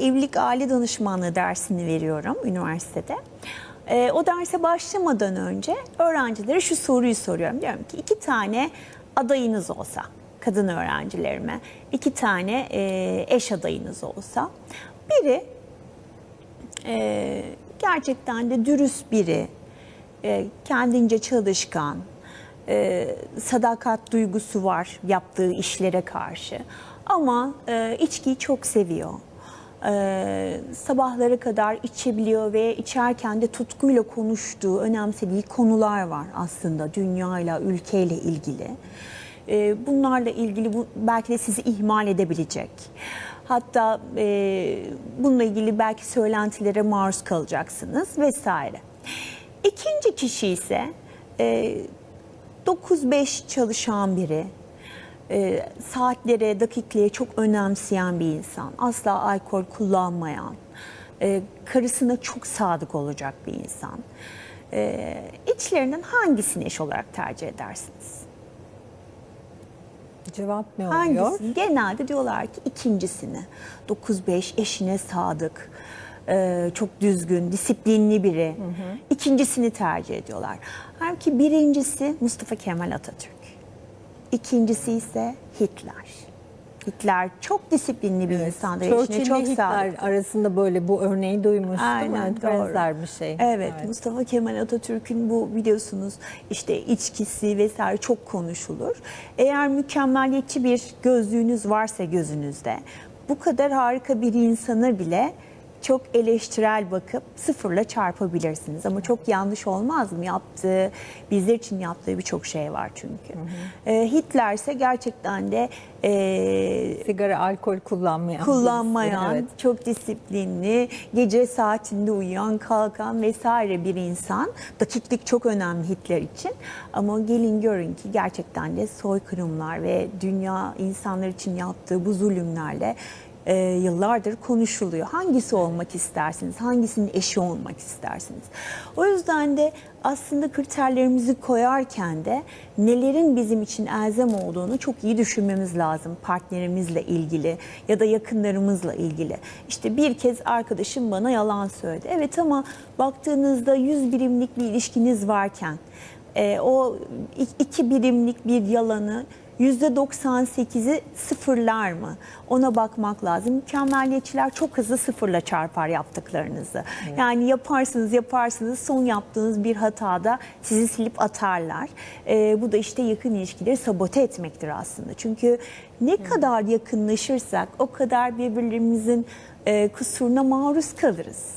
Evlilik aile danışmanlığı dersini veriyorum üniversitede. Ee, o derse başlamadan önce öğrencilere şu soruyu soruyorum. Diyorum ki iki tane adayınız olsa, kadın öğrencilerime, iki tane e, eş adayınız olsa, biri e, gerçekten de dürüst biri, e, kendince çalışkan, e, sadakat duygusu var yaptığı işlere karşı. Ama e, içkiyi çok seviyor. E, sabahlara kadar içebiliyor ve içerken de tutkuyla konuştuğu, önemsediği konular var aslında dünyayla, ülkeyle ilgili. E, bunlarla ilgili bu, belki de sizi ihmal edebilecek. Hatta e, bununla ilgili belki söylentilere maruz kalacaksınız vesaire. İkinci kişi ise e, 9-5 çalışan biri, e, saatlere, dakiklere çok önemseyen bir insan, asla alkol kullanmayan, e, karısına çok sadık olacak bir insan. E, içlerinden hangisini eş olarak tercih edersiniz? Cevap ne oluyor? Hangisini? Genelde diyorlar ki ikincisini. 9-5 eşine sadık, e, çok düzgün, disiplinli biri. İkincisini tercih ediyorlar. Halbuki birincisi Mustafa Kemal Atatürk. İkincisi ise Hitler. Hitler çok disiplinli bir insandı. Eşine Churchill çok Hitler sadık. arasında böyle bu örneği duymuştum. Aynen, evet, doğru. benzer bir şey. Evet, Mustafa Kemal Atatürk'ün bu biliyorsunuz işte içkisi vesaire çok konuşulur. Eğer mükemmeliyetçi bir gözlüğünüz varsa gözünüzde bu kadar harika bir insanı bile çok eleştirel bakıp sıfırla çarpabilirsiniz. Ama çok yanlış olmaz mı? Yaptığı, bizler için yaptığı birçok şey var çünkü. Ee, Hitler ise gerçekten de e, Sigara, alkol kullanmayan. kullanmayan, evet. çok disiplinli, gece saatinde uyuyan, kalkan vesaire bir insan. Dakiklik çok önemli Hitler için. Ama gelin görün ki gerçekten de soykırımlar ve dünya insanlar için yaptığı bu zulümlerle e, yıllardır konuşuluyor. Hangisi olmak istersiniz? Hangisinin eşi olmak istersiniz? O yüzden de aslında kriterlerimizi koyarken de nelerin bizim için elzem olduğunu çok iyi düşünmemiz lazım partnerimizle ilgili ya da yakınlarımızla ilgili. İşte bir kez arkadaşım bana yalan söyledi. Evet ama baktığınızda 100 birimlik bir ilişkiniz varken e, o iki birimlik bir yalanı %98'i sıfırlar mı? Ona bakmak lazım. Mükemmeliyetçiler çok hızlı sıfırla çarpar yaptıklarınızı. Yani yaparsınız yaparsınız son yaptığınız bir hatada sizi silip atarlar. Ee, bu da işte yakın ilişkileri sabote etmektir aslında. Çünkü ne kadar yakınlaşırsak o kadar birbirlerimizin e, kusuruna maruz kalırız.